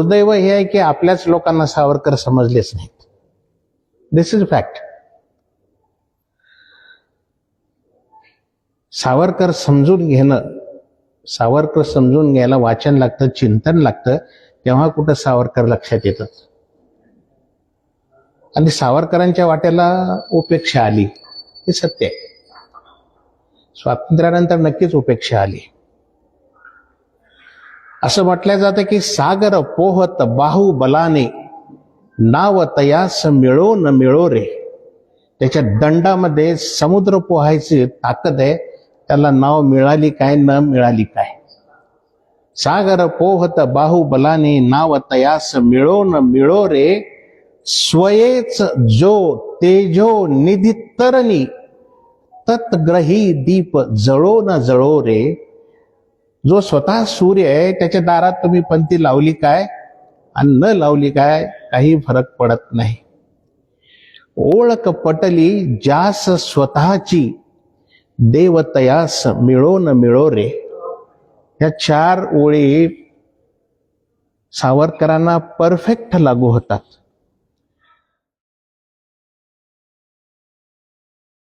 दुर्दैव हे आहे की आपल्याच लोकांना सावरकर समजलेच नाहीत. दिस इज फॅक्ट सावरकर समजून घेणं सावरकर समजून घ्यायला वाचन लागतं चिंतन लागतं तेव्हा कुठं सावरकर लक्षात येतात आणि सावरकरांच्या वाट्याला उपेक्षा आली हे सत्य आहे. स्वातंत्र्यानंतर नक्कीच उपेक्षा आली. असं म्हटलं जातं की सागर पोहत बाहुबलाने नाव तयास मिळो न मिळो रे. त्याच्या दंडामध्ये समुद्र पोहायची ताकद आहे त्याला नाव मिळाली काय न मिळाली काय? सागर पोहत बाहुबलाने नाव तयास मिळो न मिळो रे. स्वयेच जो तेजो निधी तरणी तत्ग्रही दीप जळो न जळो रे. जो स्वतः सूर्य आहे त्याच्या दारात तुम्ही पंथी लावली काय? आणि न लावली काय? काही फरक पडत नाही. ओळख पटली जास स्वतःची देवतयास मिळो न मिळो रे. या चार ओळी सावरकरांना परफेक्ट लागू होतात.